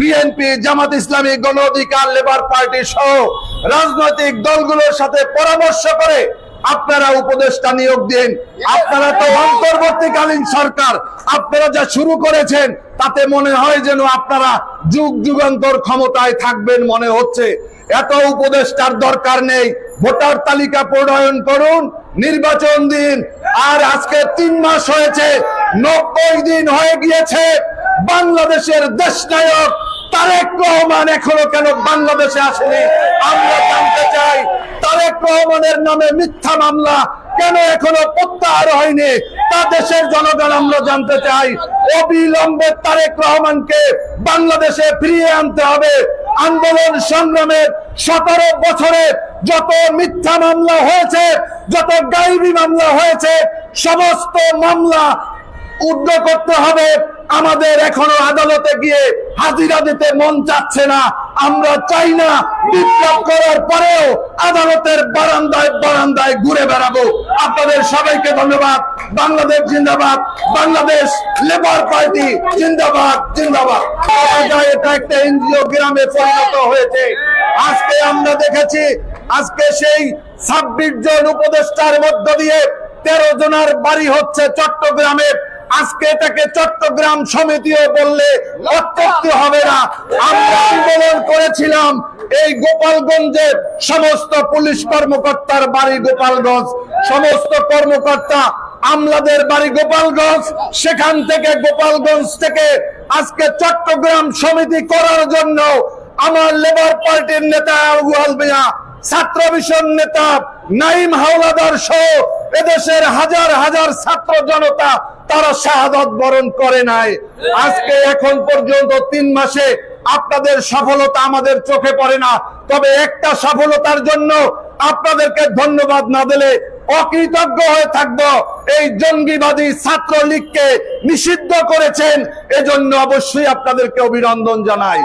BNP Jamaat Islami, গণ অধিকার labour party সহ রাজনৈতিক দলগুলোর সাথে পরামর্শ করে আপনারা উপদেষ্টা নিয়োগ দিন। আপনারা তো অন্তর্বর্তীকালীন সরকার। আপনারা যা শুরু করেছেন, তাতে মনে হয় যেন আপনারা যুগ যুগান্তর ক্ষমতায় থাকবেন মনে হচ্ছে। এত উপদেষ্টার দরকার নেই। ভোটার তালিকা প্রণয়ন করুন, নির্বাচন দিন। আর আজকে তিন মাস হয়েছে, নব্বই দিন হয়ে গিয়েছে। বাংলাদেশের দেশ নায়ক তারেক রহমান এখনও কেন বাংলাদেশে আসেনি? আমরা জানতে চাই, তারেক রহমানের নামে মিথ্যা মামলা কেন এখনও প্রত্যাহার হয়নি? তা দেশের জনগণ, আমরা জানতে চাই, অবিলম্বে তারেক রহমানকে বাংলাদেশে ফিরিয়ে আনতে হবে। আন্দোলন সংগ্রামের সতেরো বছরে যত মিথ্যা মামলা হয়েছে, যত গাইবি মামলা হয়েছে, সমস্ত মামলা উদ্ধ করতে হবে। আমাদের এখনও আদালতে গিয়ে হাজিরা দিতে মন চাচ্ছে না। আমরা চাই না বিপ্লব করার পরেও আদালতের বারান্দায় বারান্দায় ঘুরে বেড়াবো। আপনাদের সবাইকে ধন্যবাদ। বাংলাদেশ জিন্দাবাদ। বাংলাদেশ লেবার পার্টি জিন্দাবাদ জিন্দাবাদ। এটা একটা এনজিও গ্রামে পরিণত হয়েছে। আজকে আমরা দেখেছি, আজকে সেই ছাব্বিশ জন উপদেষ্টার মধ্য দিয়ে তেরো জনের বাড়ি হচ্ছে চট্টগ্রামে আজকে এটাকে চট্টগ্রাম সমিতিও বললে অত্যুক্তি হবে না। আমরা আন্দোলন করেছিলাম, এই গোপালগঞ্জের সমস্ত পুলিশ কর্মকর্তার বাড়ি গোপালগঞ্জ। সমস্ত কর্মকর্তা আমলাদের বাড়ি গোপালগঞ্জ, সেখান থেকে গোপালগঞ্জ থেকে আজকে চট্টগ্রাম সমিতি করার জন্য আমার লেবার পার্টির নেতা ছাত্র মিশন নেতা নাইম হাওলাদার সহ এদেশের হাজার হাজার ছাত্র জনতা তারা শাহাদত বরণ করে নাই। আজকে এখন পর্যন্ত তিন মাসে আপনাদের সফলতা আমাদের চোখে পড়ে না। তবে একটা সফলতার জন্য আপনাদেরকে ধন্যবাদ না দিলে অকৃতজ্ঞ হয়ে থাকব। এই জঙ্গিবাদী ছাত্র লীগকে নিষিদ্ধ করেছেন। এজন্য অবশ্যই আপনাদেরকে অভিনন্দন জানাই।